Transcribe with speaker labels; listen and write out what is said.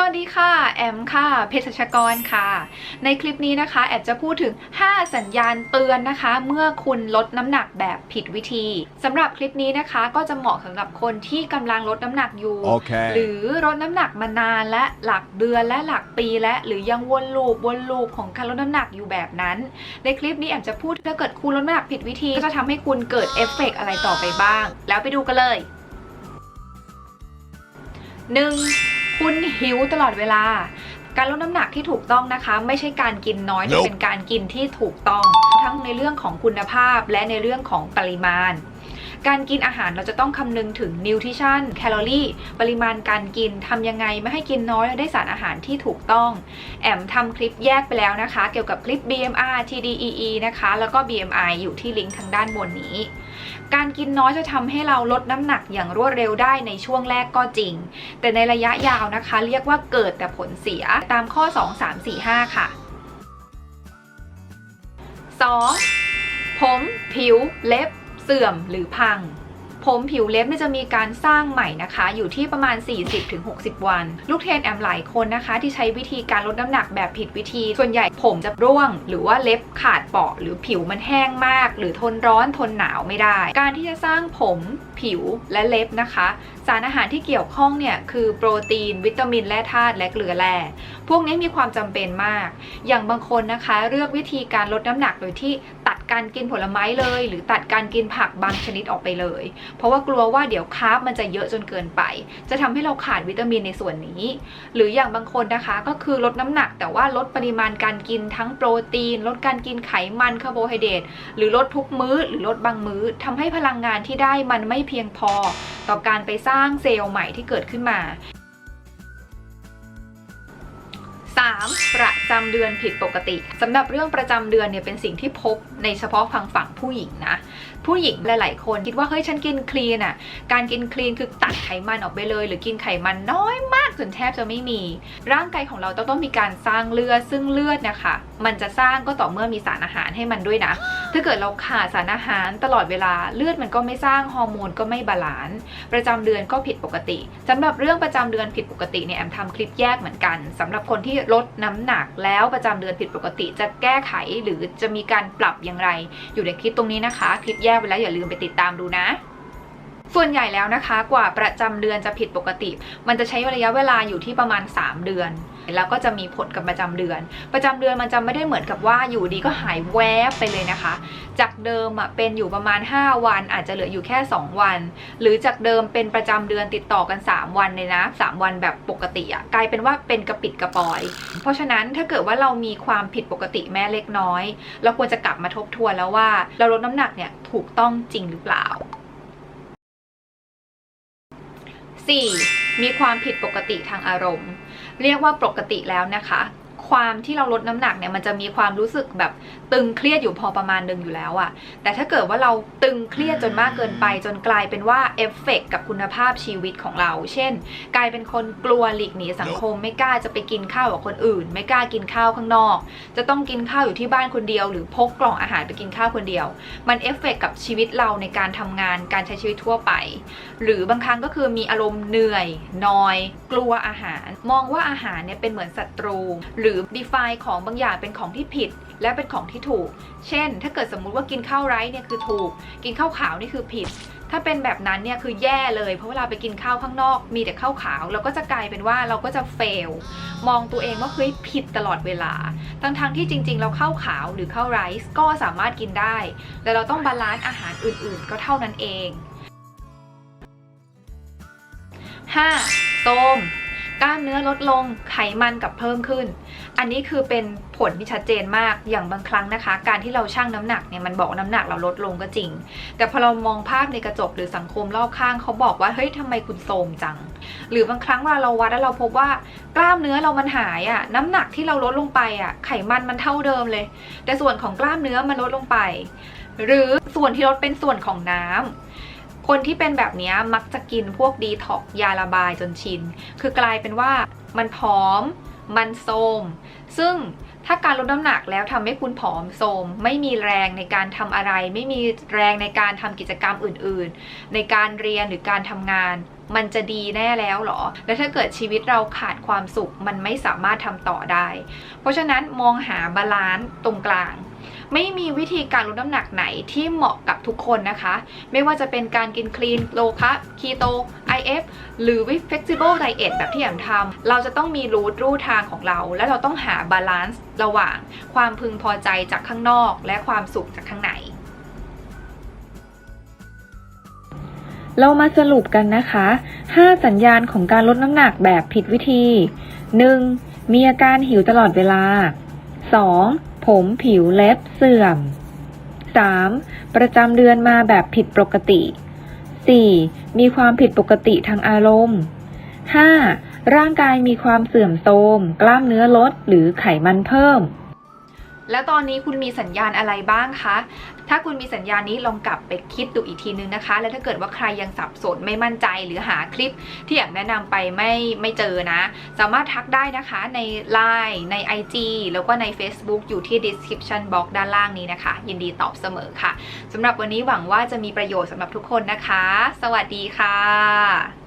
Speaker 1: สวัสดีค่ะ แอมค่ะเภสัชกรค่ะ ในคลิปนี้นะคะ แอมจะพูดถึง 5 สัญญาณเตือนนะคะ เมื่อคุณลดน้ำหนักแบบผิดวิธีสำหรับคลิปนี้นะคะก็จะเหมาะสำหรับคนที่กำลังลดน้ำหนักอยู่
Speaker 2: Okay.
Speaker 1: หรือลดน้ำหนักมานานและหลักเดือนและหลักปีและ หรือยังวนลูปวนลูปของการลดน้ำหนักอยู่แบบนั้น ในคลิปนี้แอมจะพูดถ้าเกิดคุณลดน้ำหนักผิดวิธีก็จะทำให้คุณเกิดเอฟเฟกต์อะไรต่อไปบ้าง แล้วไปดูกันเลย 1. คุณหิวตลอดเวลา การลดน้ำหนักที่ถูกต้องนะคะ ไม่ใช่การกินน้อยแต่
Speaker 2: Nope
Speaker 1: เป็นการกินที่ถูกต้อง ทั้งในเรื่องของคุณภาพและในเรื่องของปริมาณ การกินอาหารเราจะต้องคำนึงถึงนิวทริชั่นแคลอรี่ปริมาณการกินทำยังไงไม่ให้กินน้อยและได้สารอาหารที่ถูกต้อง แอมทำคลิปแยกไปแล้วนะคะ เกี่ยวกับคลิป BMR TDEE นะคะ แล้วก็ BMI อยู่ที่ลิงก์ทางด้านบนนี้ การกินน้อยจะทำให้เราลดน้ำหนักอย่างรวดเร็วได้ในช่วงแรกก็จริง แต่ในระยะยาวนะคะ เรียกว่าเกิดแต่ผลเสียตามข้อ 2 3 4 5 ค่ะ 2. ผม ผิว เล็บ สื่อมหรือพัง ผมผิวเล็บเนี่ยจะมีการสร้างใหม่นะคะ อยู่ที่ประมาณ 40-60 วัน ลูกเทนแอมหลายคนนะคะ ที่ใช้วิธีการลดน้ำหนักแบบผิดวิธี ส่วนใหญ่ผมจะร่วง หรือว่าเล็บขาดเปราะหรือผิวมันแห้งมาก หรือทนร้อนทนหนาวไม่ได้ การที่จะสร้างผมผิวและเล็บนะคะ สารอาหารที่เกี่ยวข้องเนี่ยคือโปรตีน วิตามินแร่ธาตุและเกลือแร่พวกนี้มีความจำเป็นมาก อย่างบางคนนะคะ เลือกวิธีการลดน้ำหนักโดยที่ตัด การกินผลไม้เลย หรือตัดการกินผักบางชนิดออกไปเลย เพราะว่ากลัวว่าเดี๋ยวคาร์บมันจะเยอะจนเกินไป จะทำให้เราขาดวิตามินในส่วนนี้ หรืออย่างบางคนนะคะก็คือลดน้ำหนัก แต่ว่าลดปริมาณการกินทั้งโปรตีน ลดการกินไขมันคาร์โบไฮเดรตหรือลดทุกมื้อหรือลดบางมื้อทำให้พลังงานที่ได้มันไม่เพียงพอ ต่อการไปสร้างเซลล์ใหม่ที่เกิดขึ้นมา 3. ประจำเดือนผิดปกติสำหรับเรื่องประจำเดือนเนี่ยเป็นสิ่งที่พบในเฉพาะฝั่งฝั่งผู้หญิงนะ ผู้หญิงหลาย ๆ คนคิดว่าเฮ้ยฉันกินคลีนอะการกินคลีนคือตัดไขมันออกไปเลย หรือกินไขมันน้อยมากจนแทบจะไม่มี ร่างกายของเราต้องต้องมีการสร้างเลือดซึ่งเลือดนะคะ มันจะสร้างก็ต่อเมื่อมีสารอาหารให้มันด้วยนะ ถ้าเกิดเราขาดสารอาหารตลอดเวลาเลือดมันก็ไม่สร้างฮอร์โมนก็ไม่บาลานซ์ประจำเดือนก็ผิดปกติสำหรับเรื่องประจำเดือนผิดปกติเนี่ยแอมทำคลิปแยกเหมือนกันสำหรับคนที่ลดน้ำหนักแล้วประจำเดือนผิดปกติจะแก้ไขหรือจะมีการปรับอย่างไร อยู่ในคลิปตรงนี้นะคะ คลิปแยกไปแล้วอย่าลืมไปติดตามดูนะ ส่วนใหญ่แล้วนะคะกว่าประจำเดือนจะผิดปกติ มันจะใช้ระยะเวลาอยู่ที่ประมาณ 3 เดือน แล้วก็จะมีผลกับประจำเดือน ประจำเดือนมันจะไม่ได้เหมือนกับว่าอยู่ดีก็หายแวบไปเลยนะคะ จากเดิมอะเป็นอยู่ประมาณ 5 วัน อาจจะเหลืออยู่แค่ 2 วัน หรือจากเดิมเป็นประจำเดือนติดต่อกัน 3 วันเลยนะ 3 วันแบบปกติอะกลายเป็นว่าเป็นกระปิดกระปอย เพราะฉะนั้นถ้าเกิดว่าเรามีความผิดปกติแม้เล็กน้อย เราควรจะกลับมาทบทวนแล้วว่า เราลดน้ำหนักเนี่ยถูกต้องจริงหรือเปล่า 4. มีความผิดปกติทางอารมณ์ เรียกว่าปกติแล้วนะคะ ความที่เราลดน้ำหนักเนี่ยมันจะมีความรู้สึกแบบตึงเครียดอยู่พอประมาณหนึ่งอยู่แล้วอะแต่ถ้าเกิดว่าเราตึงเครียดจนมากเกินไป จนกลายเป็นว่าเอฟเฟกกับคุณภาพชีวิตของเรา เช่น กลายเป็นคนกลัวหลีกหนีสังคม ไม่กล้าจะไปกินข้าวกับคนอื่น ไม่กล้ากินข้าวข้างนอก จะต้องกินข้าวอยู่ที่บ้านคนเดียว หรือพกกล่องอาหารไปกินข้าวคนเดียว มันเอฟเฟกกับชีวิตเราในการทำงานการใช้ชีวิตทั่วไป หรือบางครั้งก็คือมีอารมณ์เหนื่อยนอย กลัวอาหาร มองว่าอาหารเนี่ยเป็นเหมือนศัตรู หรือ define ของบางอย่างเป็นของที่ผิด และเป็นของที่ถูก เช่น ถ้าเกิดสมมุติว่ากินข้าวไร้เนี่ยคือถูก กินข้าวขาวนี่คือผิด ถ้าเป็นแบบนั้นเนี่ยคือแย่เลย เพราะเวลาไปกินข้าวข้างนอก มีแต่ข้าวขาว เราก็จะกลายเป็นว่าเราก็จะเฟล มองตัวเองว่าเฮ้ยผิดตลอดเวลา ทั้งๆที่จริง ๆ เราข้าวขาวหรือข้าวไรซ์ก็สามารถกินได้ แต่เราต้องบาลานซ์อาหารอื่น ๆ ก็เท่านั้นเอง 5. โทรม กล้ามเนื้อลดลงไขมันกับเพิ่มขึ้น อันนี้คือเป็นผลที่ชัดเจนมากอย่างบางครั้งนะคะ การที่เราชั่งน้ำหนักเนี่ยมันบอกน้ำหนักเราลดลงก็จริง แต่พอเรามองภาพในกระจกหรือสังคมรอบข้างเขาบอกว่าเฮ้ยทำไมคุณโทมจัง หรือบางครั้งเวลาเราวัดแล้วเราพบว่ากล้ามเนื้อเรามันหายอะน้ำหนักที่เราลดลงไปอะไขมันมันเท่าเดิมเลย แต่ส่วนของกล้ามเนื้อมันลดลงไป หรือส่วนที่ลดเป็นส่วนของน้ำ คนที่เป็นแบบนี้มักจะกินพวกดีท็อกซ์ยาระบายจนชิน คือกลายเป็นว่ามันผอม มันโทมซึ่งถ้าการลดน้ำหนักแล้วทำให้คุณผอมโทมไม่มีแรงในการทำอะไร ไม่มีแรงในการทำกิจกรรมอื่น ๆ ในการเรียนหรือการทำงาน มันจะดีแน่แล้วหรอ และถ้าเกิดชีวิตเราขาดความสุข มันไม่สามารถทำต่อได้ เพราะฉะนั้นมองหาบาลานซ์ตรงกลาง ไม่มีวิธีการลดน้ำหนักไหนที่เหมาะกับทุกคนนะคะ ไม่ว่าจะเป็นการกินคลีนโลคาคีโต IF หรือวิ flexible diet แบบที่แอมทำเราจะต้องมีรูทรูทางของเรา และเราต้องหาบาลานซ์ระหว่างความพึงพอใจจากข้างนอก และความสุขจากข้างใน
Speaker 2: เรามาสรุปกันนะคะ 5 สัญญาณของการลดน้ำหนักแบบผิดวิธี 1. มีอาการหิวตลอดเวลา 2. ผมผิวเล็บเสื่อม 3. ประจำเดือนมาแบบผิดปกติ 4. มีความผิดปกติทางอารมณ์ 5. ร่างกายมีความเสื่อมโทรม กล้ามเนื้อลดหรือไขมันเพิ่ม
Speaker 1: แล้วตอนนี้คุณมีสัญญาณอะไรบ้างคะ ถ้าคุณมีสัญญาณนี้ลองกลับไปคิดดูอีกทีนึงนะคะ และถ้าเกิดว่าใครยังสับสนไม่มั่นใจหรือหาคลิปที่อยากแนะนำไปไม่ไม่เจอนะ สามารถทักได้นะคะใน Line ใน IG แล้วก็ใน Facebook อยู่ที่ description box ด้านล่างนี้นะคะ ยินดีตอบเสมอค่ะสำหรับวันนี้หวังว่าจะมีประโยชน์สำหรับทุกคนนะคะ สวัสดีค่ะ